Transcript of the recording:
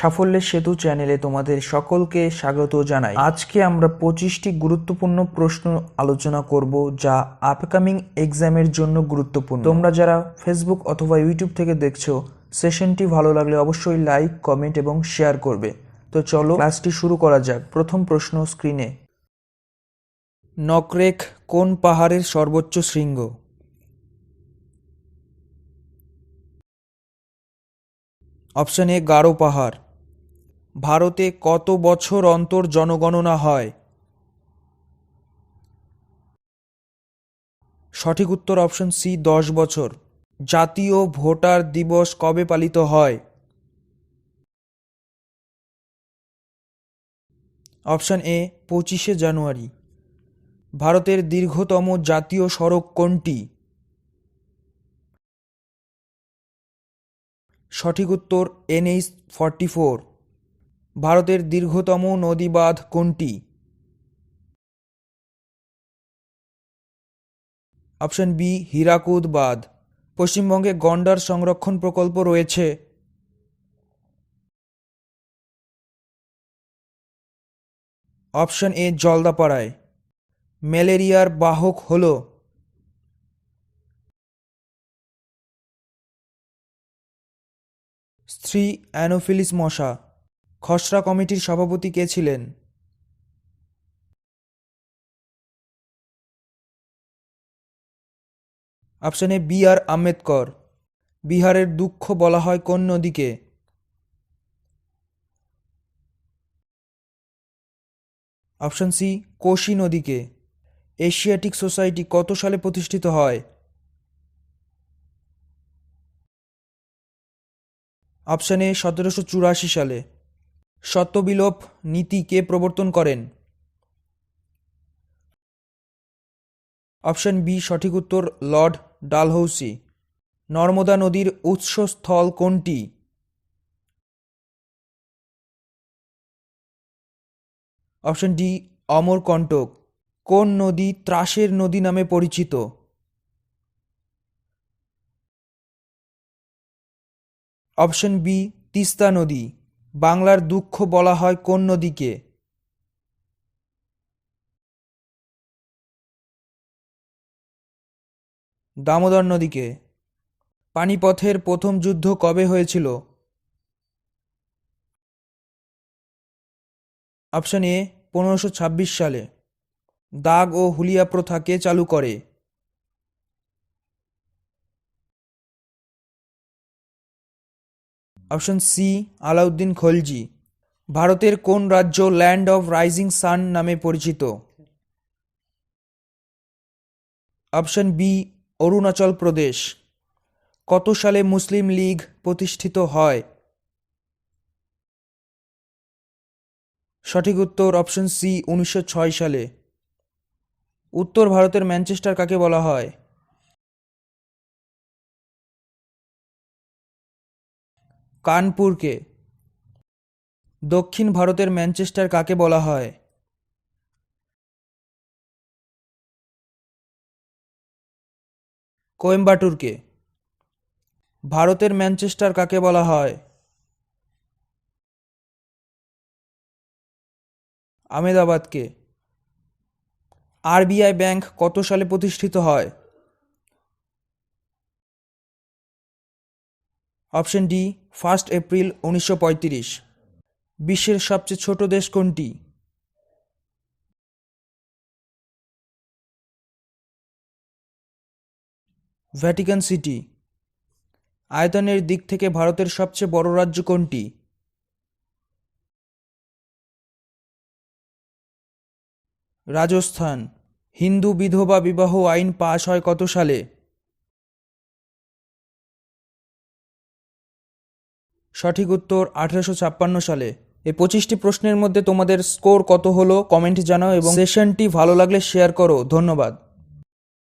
সাফল্যের সেতু চ্যানেলে তোমাদের সকলকে স্বাগত জানাই। আজকে আমরা পঁচিশটি গুরুত্বপূর্ণ প্রশ্ন আলোচনা করব যা আপকামিং এক্সামের জন্য গুরুত্বপূর্ণ। তোমরা যারা ফেসবুক অথবা ইউটিউব থেকে দেখছ, সেশনটি ভালো লাগলে অবশ্যই লাইক, কমেন্ট এবং শেয়ার করবে। তো চলো ক্লাসটি শুরু করা যাক। প্রথম প্রশ্ন স্ক্রিনে। নকরেক কোন পাহাড়ের সর্বোচ্চ শৃঙ্গ? অপশন এ, গারো পাহাড়। ভারতে কত বছর অন্তর জনগণনা হয়? সঠিক উত্তর অপশন সি, দশ বছর। জাতীয় ভোটার দিবস কবে পালিত হয়? অপশন এ, পঁচিশে জানুয়ারি। ভারতের দীর্ঘতম জাতীয় সড়ক কোনটি? সঠিক উত্তর, এনএইচ ফর্টি ফোর। ভারতের দীর্ঘতম নদীবাঁধ কোনটি? অপশন বি হীরাকুদ বাঁধ পশ্চিমবঙ্গে গন্ডার সংরক্ষণ প্রকল্প রয়েছে। অপশন এ, জলদাপাড়ায়। ম্যালেরিয়ার বাহক হল। স্ত্রী অ্যানোফিলিস মশা। খসড়া কমিটির সভাপতি কে ছিলেন? Option B R Ambedkar. বিহারের দুঃখ বলা হয় কোন নদীকে? অপশন সি, কোশি নদীকে। এশিয়াটিক সোসাইটি কত সালে প্রতিষ্ঠিত হয়? অপশন এ, সতেরোশো চুরাশি সালে। সত্যবিলোপ নীতি কে প্রবর্তন করেন? অপশন বি, সঠিক উত্তর, লর্ড ডালহৌসি। নর্মদা নদীর উৎসস্থল কোনটি? অপশন ডি অমরকণ্টক কোন নদী ত্রাসের নদী নামে পরিচিত? অপশন বি, তিস্তা নদী। বাংলার দুঃখ বলা হয় কোন নদীকে? দামোদর নদীকে। পানিপথের প্রথম যুদ্ধ কবে হয়েছিল? অপশন এ, পনেরোশো সালে। দাগ ও হুলিয়া প্রথা কে চালু করে। Option C Alauddin Khalji. ভারতের কোন রাজ্য ল্যান্ড অফ রাইজিং সান নামে পরিচিত? Option B Arunachal Pradesh. কত সালে মুসলিম লীগ প্রতিষ্ঠিত হয়? সঠিক উত্তর অপশন সি উনিশশো ছয় সালে। উত্তর ভারতের ম্যানচেস্টার কাকে বলা হয়? কানপুরকে। দক্ষিণ ভারতের ম্যানচেস্টার কাকে বলা হয়? কোয়েম্বাটুরকে। ভারতের ম্যানচেস্টার কাকে বলা হয়? আমেদাবাদকে আরবিআই ব্যাংক কত সালে প্রতিষ্ঠিত হয়? অপশন ডি, ফার্স্ট এপ্রিল উনিশশো বিশ্বের সবচেয়ে ছোট দেশ কোনটি? Vatican city. আয়তনের দিক থেকে ভারতের সবচেয়ে বড় রাজ্য কোনটি? রাজস্থান। হিন্দু বিধবা বিবাহ আইন পাশ হয় কত সালে? সঠিক উত্তর আঠারোশো ছাপ্পান্ন সালে। এই পঁচিশটি প্রশ্নের মধ্যে তোমাদের স্কোর কত হলো কমেন্ট জানাও এবং সেশনটি ভালো লাগলে শেয়ার করো। ধন্যবাদ।